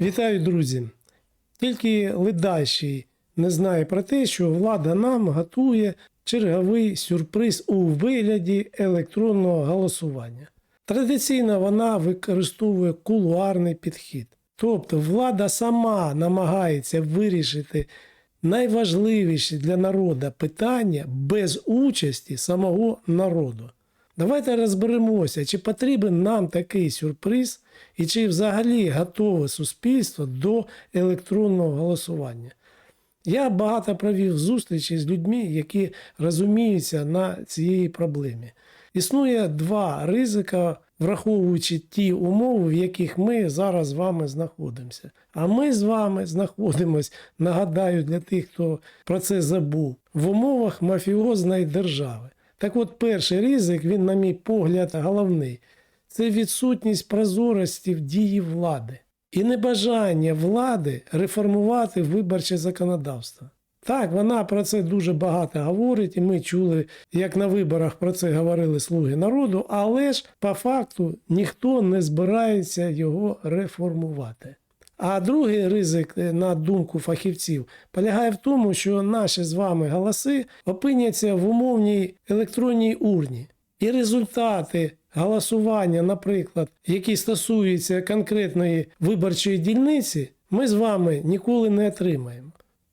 Вітаю, друзі! Тільки ледащий не знає про те, що влада нам готує черговий сюрприз у вигляді електронного голосування. Традиційно вона використовує кулуарний підхід. Тобто влада сама намагається вирішити найважливіші для народу питання без участі самого народу. Давайте розберемося, чи потрібен нам такий сюрприз, і чи взагалі готове суспільство до електронного голосування. Я багато провів зустрічі з людьми, які розуміються на цій проблемі. Існує два ризика, враховуючи ті умови, в яких ми зараз з вами знаходимося. А ми з вами знаходимось, нагадаю, для тих, хто про це забув, в умовах мафіозної держави. Так от перший ризик, він, на мій погляд, головний це відсутність прозорості в дії влади і небажання влади реформувати виборче законодавство. Так, вона про це дуже багато говорить, і ми чули, як на виборах про це говорили слуги народу, але ж по факту ніхто не збирається його реформувати. А другий ризик, е, на думку фахівців, полягає в тому, що наші з вами голоси опиняться в умовній електронній урні. І результати голосування, наприклад, які стосуються конкретної виборчої дільниці, ми з вами ніколи не отримаємо.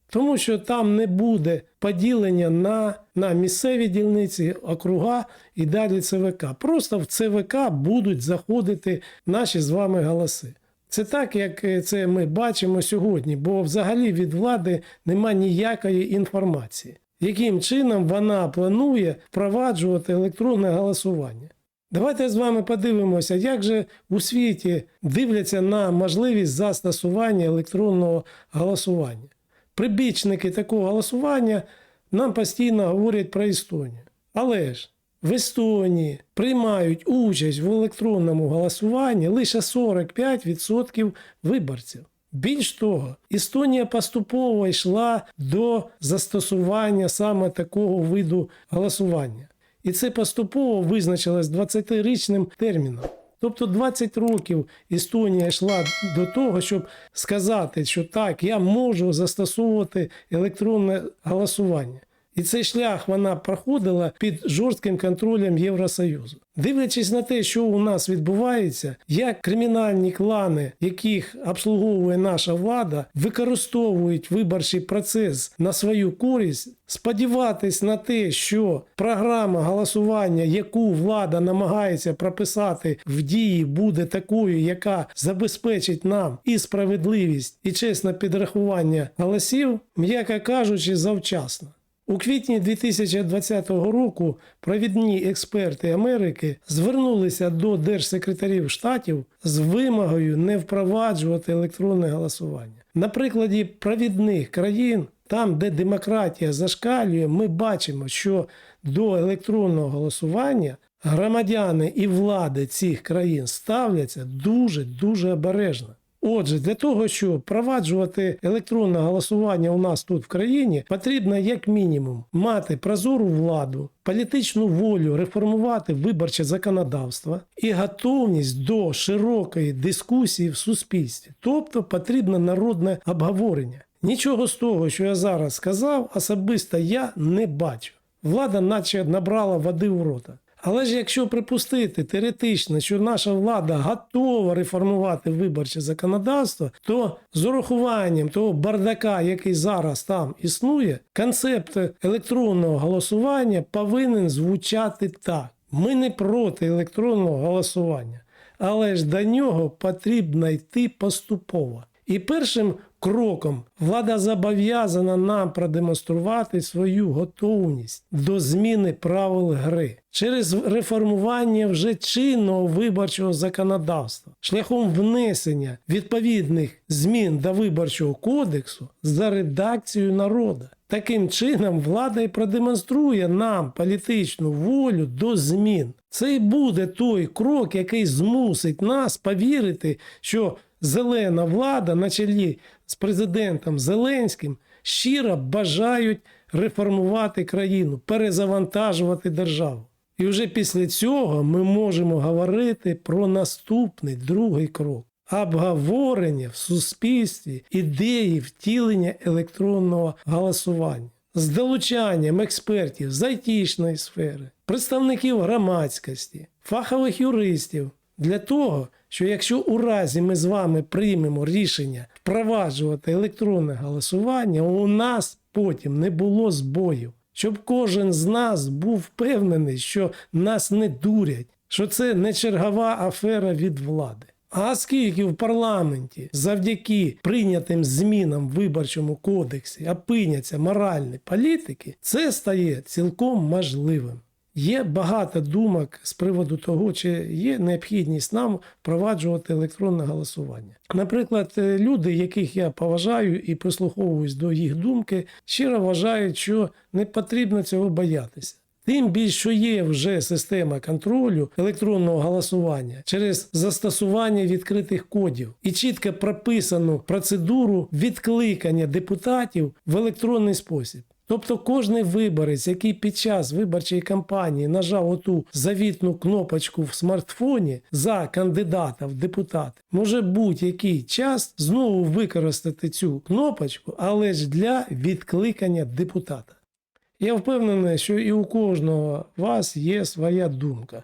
Тому що там не буде поділення на, на місцеві дільниці, округа і далі ЦВК. Просто в ЦВК будуть заходити наші з вами голоси. Це так, як е, це ми бачимо сьогодні, бо взагалі від влади нема ніякої інформації, яким чином вона планує впроваджувати електронне голосування. Давайте з вами подивимося, як же у світі дивляться на можливість застосування електронного голосування. Прибічники такого голосування нам постійно говорять про Естонію. Але ж в Естонії приймають участь в електронному голосуванні лише 45% виборців. Більш того, Естонія поступово йшла до застосування саме такого виду голосування. І це поступово визначилось 20-річним терміном. Тобто 20 років Естонія йшла до того, щоб сказати, що так, я можу застосовувати електронне голосування. І цей шлях вона проходила під жорстким контролем Євросоюзу. Дивлячись на те, що у нас відбувається, як кримінальні клани, яких обслуговує наша влада, використовують виборчий процес на свою користь, сподіватись на те, що програма голосування, яку влада намагається прописати в дії, буде такою, яка забезпечить нам і справедливість, і чесне підрахування голосів, м'яко кажучи, завчасно. У квітні 2020 року провідні експерти Америки звернулися до держсекретарів штатів з вимогою не впроваджувати електронне голосування. На прикладі провідних країн, там, де демократія зашкалює, ми бачимо, що до електронного голосування громадяни і влади цих країн ставляться дуже дуже обережно. Отже, для того, щоб впроваджувати електронне голосування у нас тут в країні, потрібно як мінімум мати прозору владу, політичну волю реформувати виборче законодавство і готовність до широкої дискусії в суспільстві. Тобто потрібно народне обговорення. Нічого з того, що я зараз сказав, особисто я не бачу. Влада, наче набрала води в рота. Але ж якщо припустити теоретично, що наша влада готова реформувати виборче законодавство, то з урахуванням того бардака, який зараз там існує, концепт електронного голосування повинен звучати так: ми не проти електронного голосування, але ж до нього потрібно йти поступово. І першим кроком влада зобов'язана нам продемонструвати свою готовність до зміни правил гри через реформування вже чинного виборчого законодавства, шляхом внесення відповідних змін до виборчого кодексу за редакцією народу. Таким чином, влада і продемонструє нам політичну волю до змін. Це і буде той крок, який змусить нас повірити, що зелена влада на чолі з президентом Зеленським щиро бажають реформувати країну, перезавантажувати державу. І вже після цього ми можемо говорити про наступний другий крок. обговорення в суспільстві ідеї втілення електронного голосування з долучанням експертів з айтішної сфери, представників громадськості, фахових юристів для того, що якщо у разі ми з вами приймемо рішення впроваджувати електронне голосування, у нас потім не було збоїв, щоб кожен з нас був впевнений, що нас не дурять, що це не чергова афера від влади. А оскільки в парламенті завдяки прийнятим змінам в виборчому кодексі опиняться моральні політики, це стає цілком можливим. Є багато думок з приводу того, чи є необхідність нам впроваджувати електронне голосування. Наприклад, е, люди, яких я поважаю і прислуховуюсь до їх думки, щиро вважають, що не потрібно цього боятися. Тим більше що є вже система контролю електронного голосування через застосування відкритих кодів і чітко прописану процедуру відкликання депутатів в електронний спосіб. Тобто кожний виборець, який під час виборчої кампанії нажав оту завітну кнопочку в смартфоні за кандидата в депутати, може будь-який час знову використати цю кнопочку, але ж для відкликання депутата. Я впевнений, що і у кожного вас є своя думка,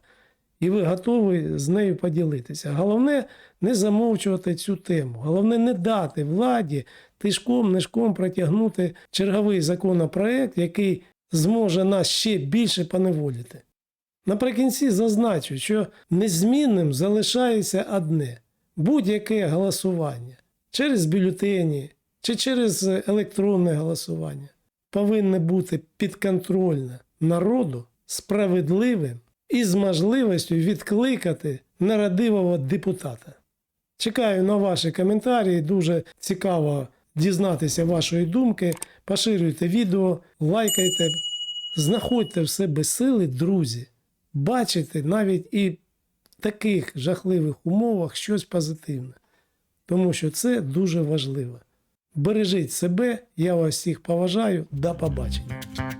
і ви готові з нею поділитися. Головне не замовчувати цю тему. Головне не дати владі тишком-нишком протягнути черговий законопроект, який зможе нас ще більше поневолити. Наприкінці зазначу, що незмінним залишається одне будь-яке голосування через бюлетені чи через електронне голосування повинне бути підконтрольне народу справедливим і з можливістю відкликати нерадивого депутата. Чекаю на ваші коментарі. Дуже цікаво дізнатися вашої думки. Поширюйте відео, лайкайте, знаходьте в себе сили, друзі. Бачите навіть і в таких жахливих умовах щось позитивне. Тому що це дуже важливо. Бережіть себе, я вас всіх поважаю. До побачення.